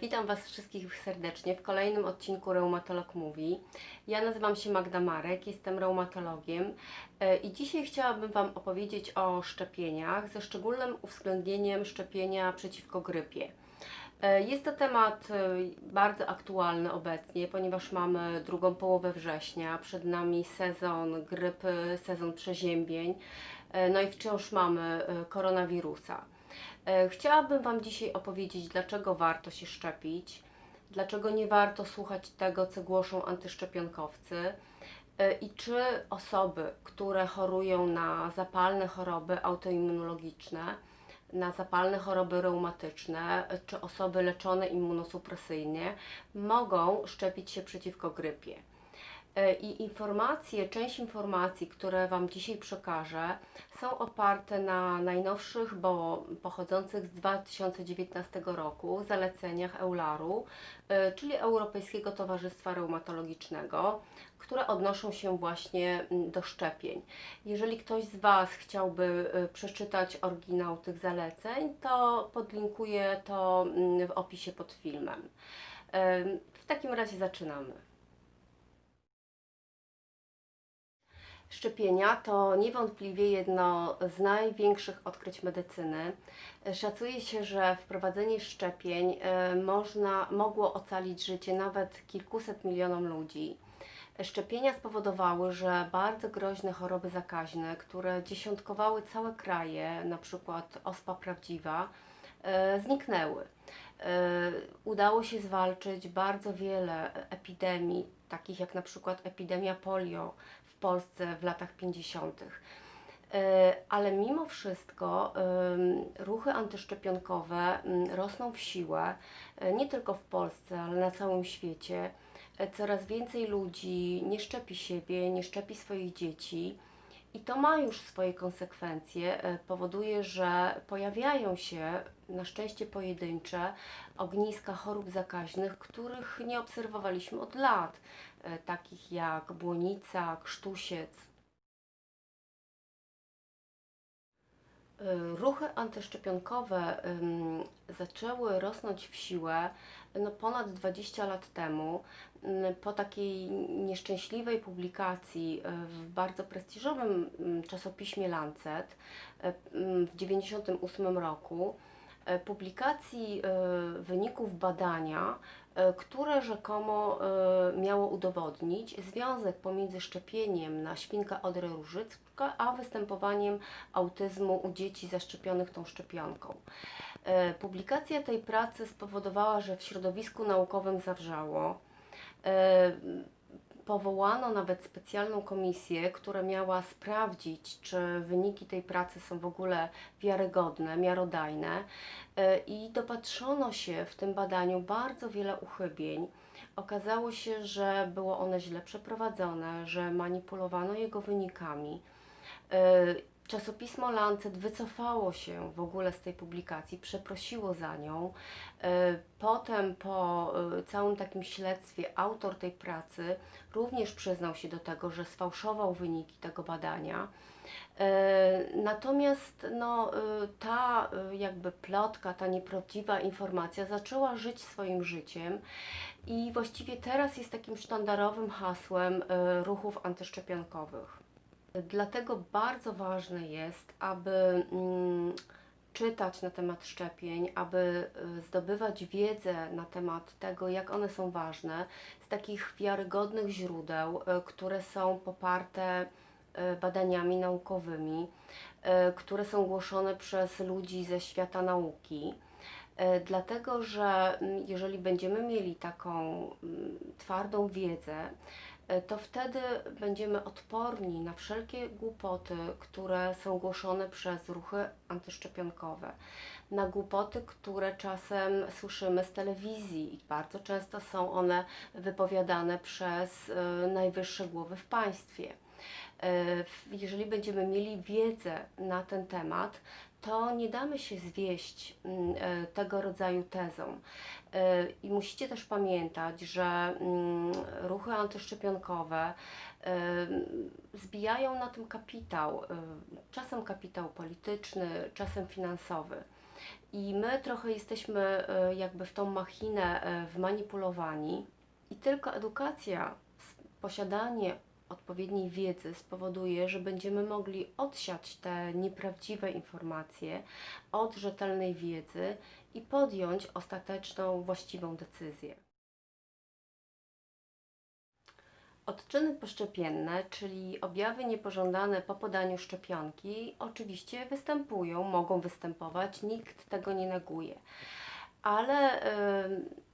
Witam Was wszystkich serdecznie w kolejnym odcinku Reumatolog Mówi. Ja nazywam się Magda Marek, jestem reumatologiem e, i dzisiaj chciałabym Wam opowiedzieć o szczepieniach, ze szczególnym uwzględnieniem szczepienia przeciwko grypie. E, Jest to temat e, bardzo aktualny obecnie, ponieważ mamy drugą połowę września, przed nami sezon grypy, sezon przeziębień, no i wciąż mamy koronawirusa. E, Chciałabym Wam dzisiaj opowiedzieć, dlaczego warto się szczepić, dlaczego nie warto słuchać tego, co głoszą antyszczepionkowcy e, i czy osoby, które chorują na zapalne choroby autoimmunologiczne, na zapalne choroby reumatyczne, czy osoby leczone immunosupresyjnie mogą szczepić się przeciwko grypie. E, I informacje, część informacji, które Wam dzisiaj przekażę, są oparte na najnowszych, bo pochodzących z 2019 roku zaleceniach EULAR-u, e, czyli Europejskiego Towarzystwa Reumatologicznego, które odnoszą się właśnie do szczepień. Jeżeli ktoś z Was chciałby e, przeczytać oryginał tych zaleceń, to podlinkuję to w opisie pod filmem. W takim razie zaczynamy. Szczepienia to niewątpliwie jedno z największych odkryć medycyny. Szacuje się, że wprowadzenie szczepień e, można, mogło ocalić życie nawet kilkuset milionom ludzi. Szczepienia spowodowały, że bardzo groźne choroby zakaźne, które dziesiątkowały całe kraje, na przykład ospa prawdziwa, e, zniknęły. E, Udało się zwalczyć bardzo wiele epidemii, takich jak na przykład epidemia polio Polsce w latach 50. E, Ale mimo wszystko ruchy antyszczepionkowe rosną w siłę, e, nie tylko w Polsce, ale na całym świecie. E, Coraz więcej ludzi nie szczepi siebie, nie szczepi swoich dzieci. I to ma już swoje konsekwencje, powoduje, że pojawiają się, na szczęście pojedyncze, ogniska chorób zakaźnych, których nie obserwowaliśmy od lat, takich jak błonica, krztusiec. E, Ruchy antyszczepionkowe zaczęły rosnąć w siłę no, ponad 20 lat temu po takiej nieszczęśliwej publikacji y, w bardzo prestiżowym ym, czasopiśmie Lancet w 1998 roku publikacji y, wyników badania, y, które rzekomo miało udowodnić związek pomiędzy szczepieniem na świnkę odrę różycka, a występowaniem autyzmu u dzieci zaszczepionych tą szczepionką. E, Publikacja tej pracy spowodowała, że w środowisku naukowym zawrzało. E, Powołano nawet specjalną komisję, która miała sprawdzić, czy wyniki tej pracy są w ogóle wiarygodne, miarodajne, E, i dopatrzono się w tym badaniu bardzo wiele uchybień. Okazało się, że było one źle przeprowadzone, że manipulowano jego wynikami. Czasopismo Lancet wycofało się w ogóle z tej publikacji, przeprosiło za nią. E, Potem, po e, całym takim śledztwie, autor tej pracy również przyznał się do tego, że sfałszował wyniki tego badania. E, Natomiast no, ta jakby plotka, ta nieprawdziwa informacja zaczęła żyć swoim życiem i właściwie teraz jest takim sztandarowym hasłem ruchów antyszczepionkowych. Dlatego bardzo ważne jest, aby mm, czytać na temat szczepień, aby y, zdobywać wiedzę na temat tego, jak one są ważne, z takich wiarygodnych źródeł, y, które są poparte y, badaniami naukowymi, które są głoszone przez ludzi ze świata nauki. Dlatego, że mm, jeżeli będziemy mieli taką mm, twardą wiedzę, to wtedy będziemy odporni na wszelkie głupoty, które są głoszone przez ruchy antyszczepionkowe, na głupoty, które czasem słyszymy z telewizji i bardzo często są one wypowiadane przez e, najwyższe głowy w państwie. E, Jeżeli będziemy mieli wiedzę na ten temat, to nie damy się zwieść mm, e, tego rodzaju tezom. E, I musicie też pamiętać, że mm, ruchy antyszczepionkowe zbijają na tym kapitał, czasem kapitał polityczny, czasem finansowy. I my trochę jesteśmy jakby w tą machinę wmanipulowani i tylko edukacja, posiadanie odpowiedniej wiedzy spowoduje, że będziemy mogli odsiać te nieprawdziwe informacje od rzetelnej wiedzy i podjąć ostateczną, właściwą decyzję. Odczyny poszczepienne, czyli objawy niepożądane po podaniu szczepionki, oczywiście występują, mogą występować, nikt tego nie neguje. Ale w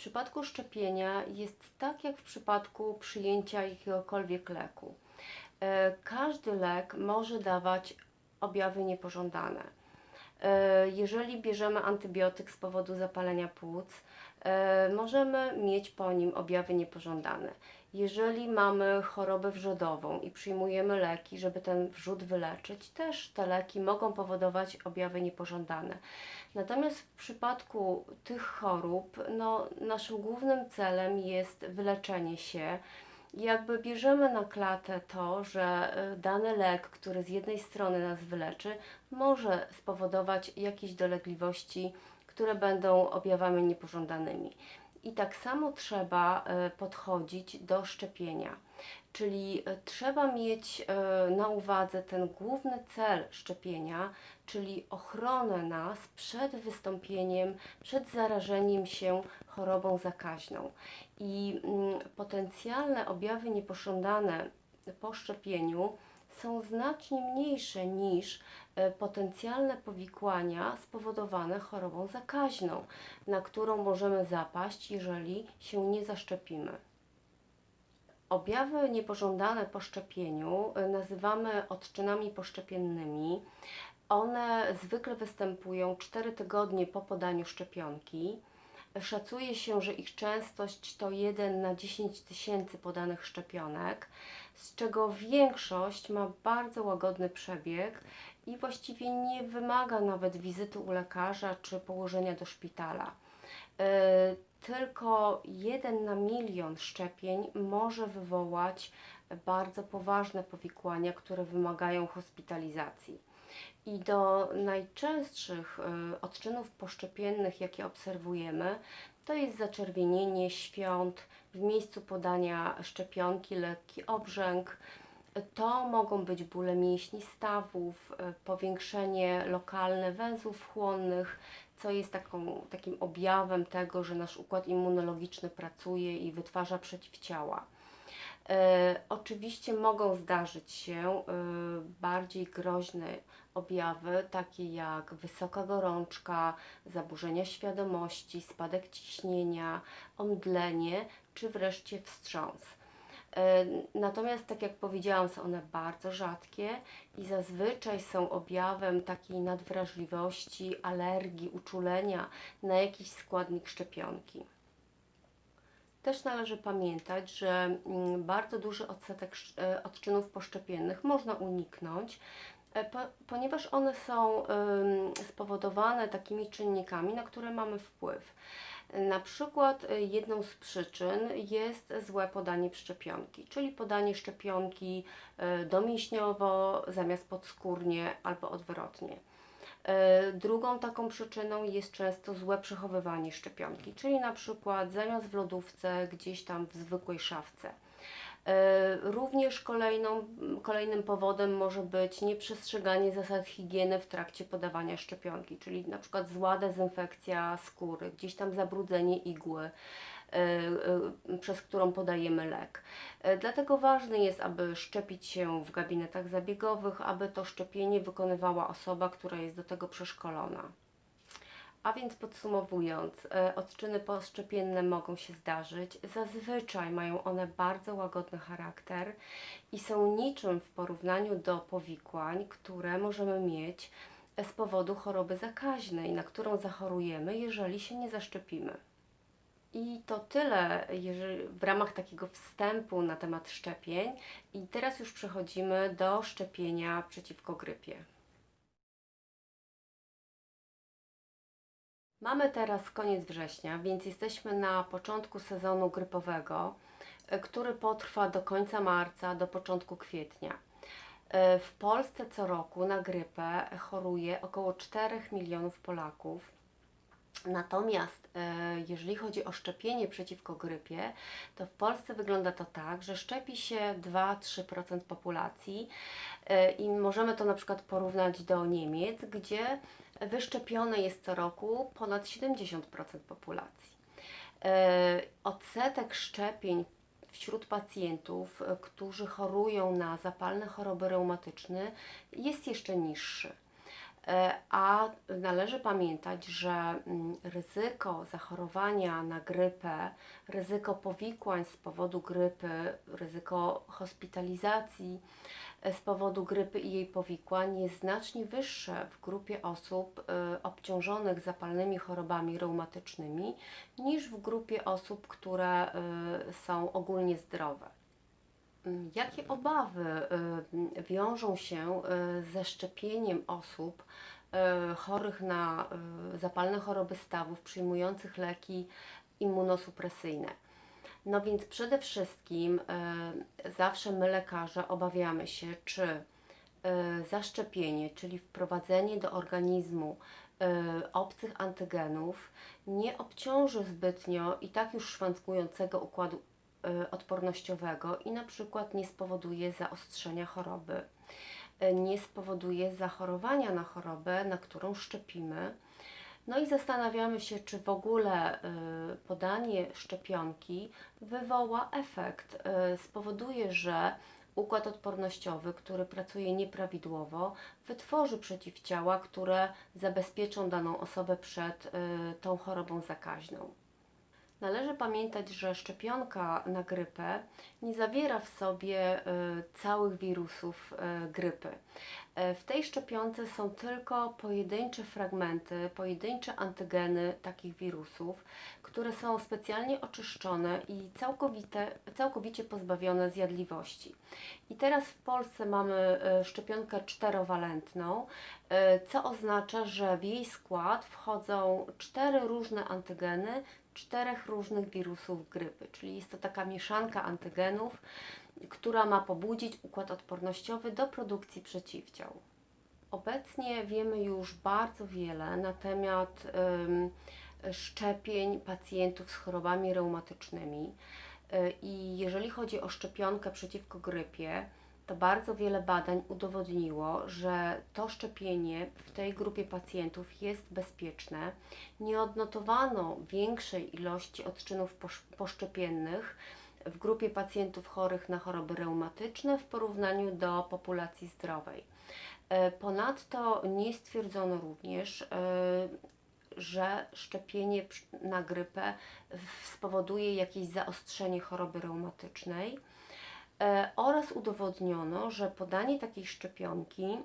przypadku szczepienia jest tak jak w przypadku przyjęcia jakiegokolwiek leku. E, Każdy lek może dawać objawy niepożądane. E, Jeżeli bierzemy antybiotyk z powodu zapalenia płuc, e, możemy mieć po nim objawy niepożądane. Jeżeli mamy chorobę wrzodową i przyjmujemy leki, żeby ten wrzód wyleczyć, też te leki mogą powodować objawy niepożądane. Natomiast w przypadku tych chorób, no, naszym głównym celem jest wyleczenie się. Jakby bierzemy na klatę to, że y, dany lek, który z jednej strony nas wyleczy, może spowodować jakieś dolegliwości, które będą objawami niepożądanymi. I tak samo trzeba e, podchodzić do szczepienia. Czyli e, trzeba mieć e, na uwadze ten główny cel szczepienia, czyli ochronę nas przed wystąpieniem, przed zarażeniem się chorobą zakaźną. I mm, potencjalne objawy niepożądane po szczepieniu są znacznie mniejsze niż e, potencjalne powikłania spowodowane chorobą zakaźną, na którą możemy zapaść, jeżeli się nie zaszczepimy. Objawy niepożądane po szczepieniu e, nazywamy odczynami poszczepiennymi. One zwykle występują 4 tygodnie po podaniu szczepionki. Szacuje się, że ich częstość to 1 na 10 tysięcy podanych szczepionek, z czego większość ma bardzo łagodny przebieg i właściwie nie wymaga nawet wizyty u lekarza czy położenia do szpitala. E, Tylko 1 na milion szczepień może wywołać bardzo poważne powikłania, które wymagają hospitalizacji. I do najczęstszych y, odczynów poszczepiennych, jakie obserwujemy, to jest zaczerwienienie świąt w miejscu podania szczepionki, lekki obrzęk. To mogą być bóle mięśni stawów, y, powiększenie lokalne węzłów chłonnych, co jest taką, takim objawem tego, że nasz układ immunologiczny pracuje i wytwarza przeciwciała. E, oczywiście mogą zdarzyć się e, bardziej groźne objawy, takie jak wysoka gorączka, zaburzenia świadomości, spadek ciśnienia, omdlenie czy wreszcie wstrząs. E, Natomiast, tak jak powiedziałam, są one bardzo rzadkie i zazwyczaj są objawem takiej nadwrażliwości, alergii, uczulenia na jakiś składnik szczepionki. Też należy pamiętać, że mm, bardzo duży odsetek e, odczynów poszczepiennych można uniknąć, e, po, ponieważ one są spowodowane takimi czynnikami, na które mamy wpływ. Na przykład e, jedną z przyczyn jest złe podanie szczepionki, czyli podanie szczepionki domięśniowo zamiast podskórnie albo odwrotnie. E, Drugą taką przyczyną jest często złe przechowywanie szczepionki, czyli na przykład zamiast w lodówce, gdzieś tam w zwykłej szafce. E, Również kolejną, kolejnym powodem może być nieprzestrzeganie zasad higieny w trakcie podawania szczepionki, czyli na przykład zła dezynfekcja skóry, gdzieś tam zabrudzenie igły, przez którą podajemy lek. E, Dlatego ważne jest, aby szczepić się w gabinetach zabiegowych, aby to szczepienie wykonywała osoba, która jest do tego przeszkolona. A więc podsumowując, odczyny poszczepienne mogą się zdarzyć. Zazwyczaj mają one bardzo łagodny charakter i są niczym w porównaniu do powikłań, które możemy mieć z powodu choroby zakaźnej, na którą zachorujemy, jeżeli się nie zaszczepimy. I to tyle jeżeli, w ramach takiego wstępu na temat szczepień. I teraz już przechodzimy do szczepienia przeciwko grypie. Mamy teraz koniec września, więc jesteśmy na początku sezonu grypowego, e, który potrwa do końca marca, do początku kwietnia. E, W Polsce co roku na grypę choruje około 4 milionów Polaków. Natomiast e, jeżeli chodzi o szczepienie przeciwko grypie, to w Polsce wygląda to tak, że szczepi się 2-3% populacji e, i możemy to na przykład porównać do Niemiec, gdzie wyszczepione jest co roku ponad 70% populacji. E, Odsetek szczepień wśród pacjentów, którzy chorują na zapalne choroby reumatyczne, jest jeszcze niższy. E, A należy pamiętać, że mm, ryzyko zachorowania na grypę, ryzyko powikłań z powodu grypy, ryzyko hospitalizacji e, z powodu grypy i jej powikłań jest znacznie wyższe w grupie osób e, obciążonych zapalnymi chorobami reumatycznymi niż w grupie osób, które są ogólnie zdrowe. Mm, Jakie obawy y, wiążą się y, ze szczepieniem osób y, chorych na zapalne choroby stawów, przyjmujących leki immunosupresyjne? No więc przede wszystkim zawsze my lekarze obawiamy się, czy zaszczepienie, czyli wprowadzenie do organizmu obcych antygenów nie obciąży zbytnio i tak już szwankуjącego układu odpornościowego i na przykład nie spowoduje zaostrzenia choroby, y, nie spowoduje zachorowania na chorobę, na którą szczepimy. No i zastanawiamy się, czy w ogóle y, podanie szczepionki wywoła efekt, y, spowoduje, że układ odpornościowy, który pracuje nieprawidłowo, wytworzy przeciwciała, które zabezpieczą daną osobę przed y, tą chorobą zakaźną. Należy pamiętać, że szczepionka na grypę nie zawiera w sobie y, całych wirusów y, grypy. E, W tej szczepionce są tylko pojedyncze fragmenty, pojedyncze antygeny takich wirusów, które są specjalnie oczyszczone i całkowite, całkowicie pozbawione zjadliwości. I teraz w Polsce mamy e, szczepionkę czterowalentną, e, co oznacza, że w jej skład wchodzą cztery różne antygeny czterech różnych wirusów grypy, czyli jest to taka mieszanka antygenów, która ma pobudzić układ odpornościowy do produkcji przeciwciał. Obecnie wiemy już bardzo wiele na temat szczepień pacjentów z chorobami reumatycznymi. Y, I jeżeli chodzi o szczepionkę przeciwko grypie, to bardzo wiele badań udowodniło, że to szczepienie w tej grupie pacjentów jest bezpieczne. Nie odnotowano większej ilości odczynów posz- poszczepiennych w grupie pacjentów chorych na choroby reumatyczne w porównaniu do populacji zdrowej. E, Ponadto nie stwierdzono również, e, że szczepienie na grypę spowoduje jakieś zaostrzenie choroby reumatycznej oraz udowodniono, że podanie takiej szczepionki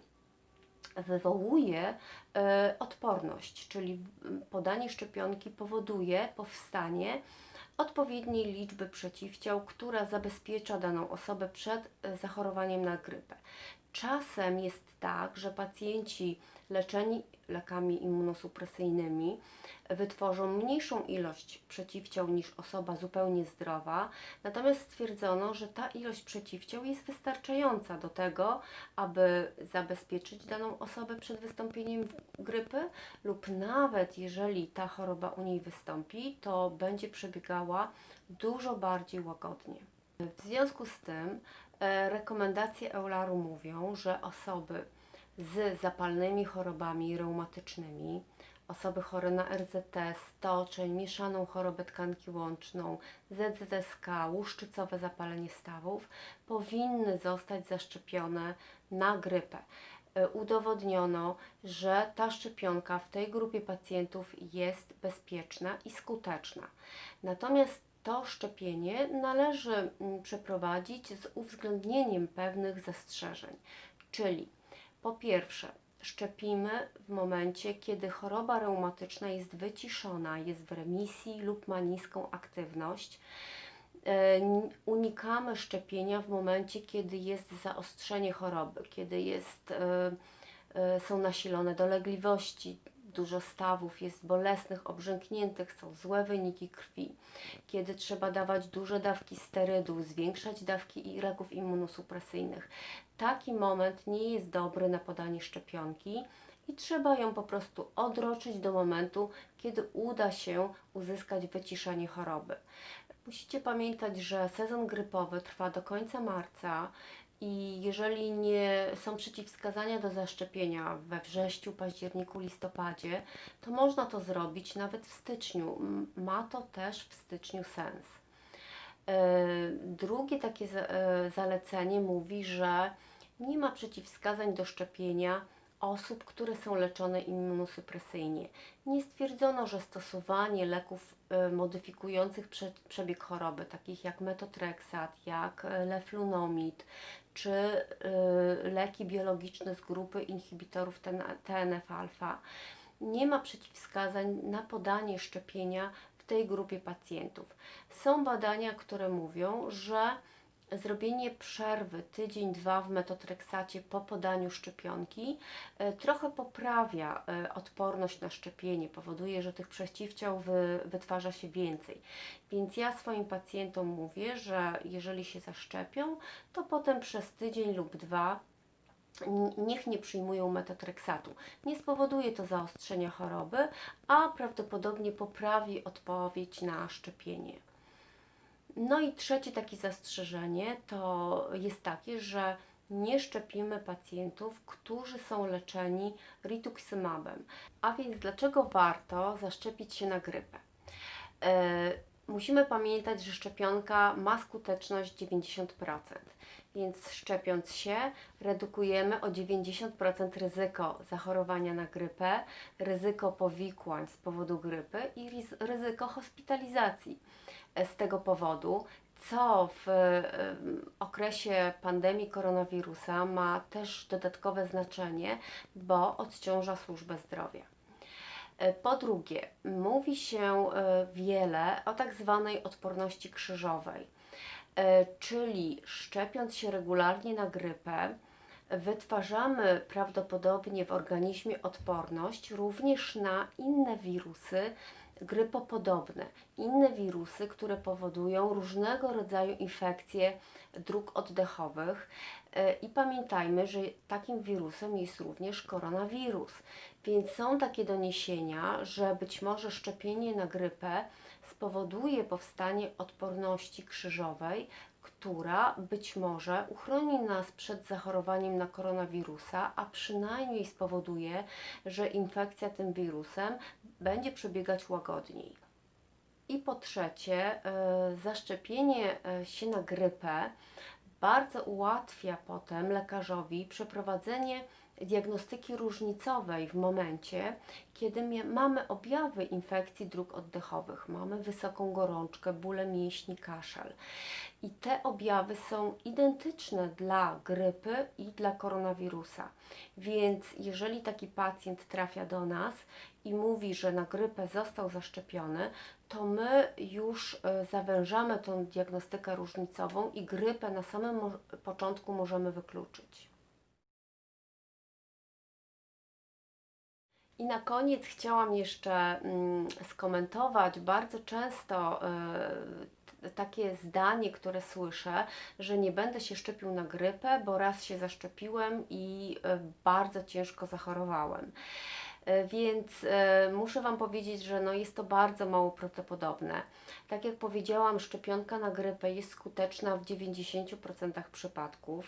wywołuje e, odporność, czyli podanie szczepionki powoduje powstanie odpowiedniej liczby przeciwciał, która zabezpiecza daną osobę przed e, zachorowaniem na grypę. Czasem jest tak, że pacjenci leczeni lekami immunosupresyjnymi wytworzą mniejszą ilość przeciwciał niż osoba zupełnie zdrowa, natomiast stwierdzono, że ta ilość przeciwciał jest wystarczająca do tego, aby zabezpieczyć daną osobę przed wystąpieniem grypy, lub nawet jeżeli ta choroba u niej wystąpi, to będzie przebiegała dużo bardziej łagodnie. W związku z tym rekomendacje Eularu mówią, że osoby z zapalnymi chorobami reumatycznymi, osoby chore na RZT, stoczeń, mieszaną chorobę tkanki łączną, ZZSK, łuszczycowe zapalenie stawów, powinny zostać zaszczepione na grypę. E, Udowodniono, że ta szczepionka w tej grupie pacjentów jest bezpieczna i skuteczna. Natomiast to szczepienie należy mm, przeprowadzić z uwzględnieniem pewnych zastrzeżeń, czyli po pierwsze, szczepimy w momencie, kiedy choroba reumatyczna jest wyciszona, jest w remisji lub ma niską aktywność. E, Unikamy szczepienia w momencie, kiedy jest zaostrzenie choroby, kiedy jest, e, e, są nasilone dolegliwości, dużo stawów, jest bolesnych, obrzękniętych, są złe wyniki krwi, kiedy trzeba dawać duże dawki sterydów, zwiększać dawki leków immunosupresyjnych. Taki moment nie jest dobry na podanie szczepionki i trzeba ją po prostu odroczyć do momentu, kiedy uda się uzyskać wyciszenie choroby. Musicie pamiętać, że sezon grypowy trwa do końca marca i jeżeli nie są przeciwwskazania do zaszczepienia we wrześniu, październiku, listopadzie, to można to zrobić nawet w styczniu. Ma to też w styczniu sens. E, Drugie takie e, zalecenie mówi, że nie ma przeciwwskazań do szczepienia osób, które są leczone immunosupresyjnie. Nie stwierdzono, że stosowanie leków modyfikujących prze, przebieg choroby, takich jak metotreksat, jak e, leflunomid, czy e, leki biologiczne z grupy inhibitorów TNF-alfa, nie ma przeciwwskazań na podanie szczepienia w tej grupie pacjentów. Są badania, które mówią, że zrobienie przerwy tydzień, dwa w metotreksacie po podaniu szczepionki e, trochę poprawia e, odporność na szczepienie, powoduje, że tych przeciwciał wy, wytwarza się więcej. Więc ja swoim pacjentom mówię, że jeżeli się zaszczepią, to potem przez tydzień lub dwa niech nie przyjmują metotreksatu. Nie spowoduje to zaostrzenia choroby, a prawdopodobnie poprawi odpowiedź na szczepienie. No i trzecie takie zastrzeżenie to jest takie, że nie szczepimy pacjentów, którzy są leczeni rituximabem. A więc dlaczego warto zaszczepić się na grypę? E, musimy pamiętać, że szczepionka ma skuteczność 90%, więc szczepiąc się redukujemy o 90% ryzyko zachorowania na grypę, ryzyko powikłań z powodu grypy i ryzyko hospitalizacji e, z tego powodu, co w em, okresie pandemii koronawirusa ma też dodatkowe znaczenie, bo odciąża służbę zdrowia. E, Po drugie, mówi się e, wiele o tak zwanej odporności krzyżowej, E, czyli szczepiąc się regularnie na grypę, wytwarzamy prawdopodobnie w organizmie odporność również na inne wirusy grypopodobne, inne wirusy, które powodują różnego rodzaju infekcje dróg oddechowych. E, I pamiętajmy, że takim wirusem jest również koronawirus. Więc są takie doniesienia, że być może szczepienie na grypę spowoduje powstanie odporności krzyżowej, która być może uchroni nas przed zachorowaniem na koronawirusa, a przynajmniej spowoduje, że infekcja tym wirusem będzie przebiegać łagodniej. I po trzecie, e, zaszczepienie e, się na grypę bardzo ułatwia potem lekarzowi przeprowadzenie diagnostyki różnicowej w momencie, kiedy mamy objawy infekcji dróg oddechowych, mamy wysoką gorączkę, bóle mięśni, kaszel. I te objawy są identyczne dla grypy i dla koronawirusa. Więc jeżeli taki pacjent trafia do nas i mówi, że na grypę został zaszczepiony, to my już e, zawężamy tą diagnostykę różnicową i grypę na samym początku możemy wykluczyć. I na koniec chciałam jeszcze mm, skomentować bardzo często t- takie zdanie, które słyszę, że nie będę się szczepił na grypę, bo raz się zaszczepiłem i e, bardzo ciężko zachorowałem. E, Więc e, muszę Wam powiedzieć, że no jest to bardzo mało prawdopodobne. Tak jak powiedziałam, szczepionka na grypę jest skuteczna w 90% przypadków,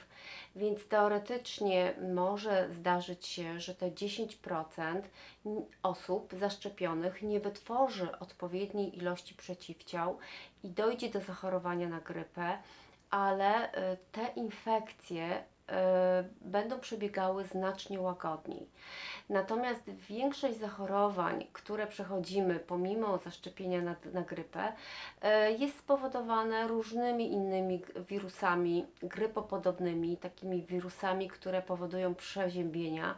więc teoretycznie może zdarzyć się, że te 10% n- osób zaszczepionych nie wytworzy odpowiedniej ilości przeciwciał i dojdzie do zachorowania na grypę, ale e, te infekcje będą przebiegały znacznie łagodniej. Natomiast większość zachorowań, które przechodzimy pomimo zaszczepienia na, na grypę, e, jest spowodowane różnymi innymi wirusami grypopodobnymi, takimi wirusami, które powodują przeziębienia,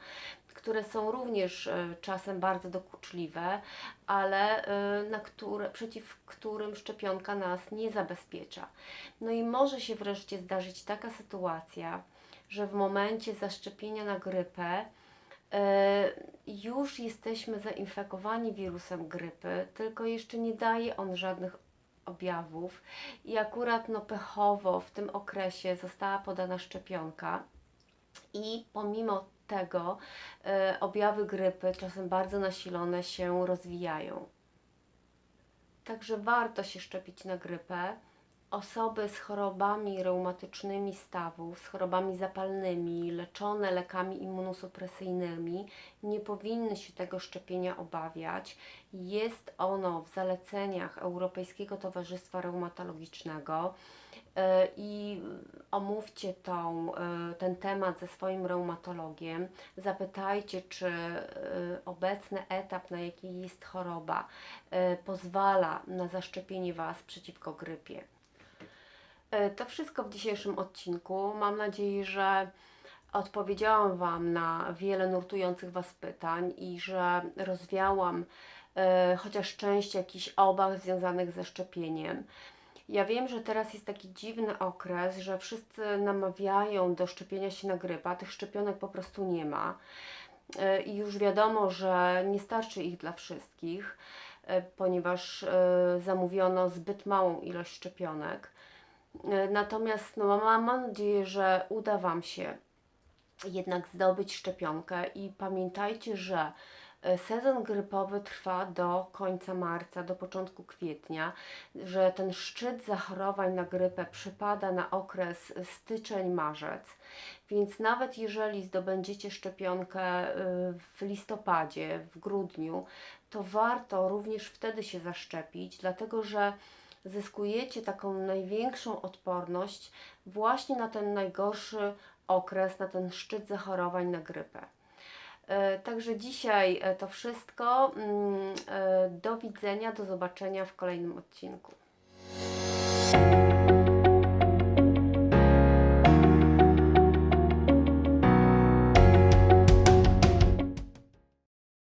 które są również e, czasem bardzo dokuczliwe, ale na które, przeciw którym szczepionka nas nie zabezpiecza. No i może się wreszcie zdarzyć taka sytuacja, że w momencie zaszczepienia na grypę E, Już jesteśmy zainfekowani wirusem grypy, tylko jeszcze nie daje on żadnych objawów i akurat no pechowo w tym okresie została podana szczepionka i pomimo tego e, objawy grypy, czasem bardzo nasilone, się rozwijają. Także warto się szczepić na grypę. Osoby z chorobami reumatycznymi stawów, z chorobami zapalnymi, leczone lekami immunosupresyjnymi, nie powinny się tego szczepienia obawiać. Jest ono w zaleceniach Europejskiego Towarzystwa Reumatologicznego e, i omówcie tą, e, ten temat ze swoim reumatologiem. Zapytajcie, czy e, obecny etap, na jaki jest choroba, pozwala na zaszczepienie Was przeciwko grypie. E, To wszystko w dzisiejszym odcinku. Mam nadzieję, że odpowiedziałam Wam na wiele nurtujących Was pytań i że rozwiałam e, chociaż część jakichś obaw związanych ze szczepieniem. Ja wiem, że teraz jest taki dziwny okres, że wszyscy namawiają do szczepienia się na grypę, a tych szczepionek po prostu nie ma. E, I już wiadomo, że nie starczy ich dla wszystkich, ponieważ zamówiono zbyt małą ilość szczepionek. E, Natomiast no, mam, mam nadzieję, że uda Wam się jednak zdobyć szczepionkę i pamiętajcie, że e, sezon grypowy trwa do końca marca, do początku kwietnia, że ten szczyt zachorowań na grypę przypada na okres styczeń-marzec, więc nawet jeżeli zdobędziecie szczepionkę y, w listopadzie, w grudniu, to warto również wtedy się zaszczepić, dlatego że zyskujecie taką największą odporność właśnie na ten najgorszy okres, na ten szczyt zachorowań na grypę. E, Także dzisiaj e, to wszystko. Mm, e, Do widzenia, do zobaczenia w kolejnym odcinku.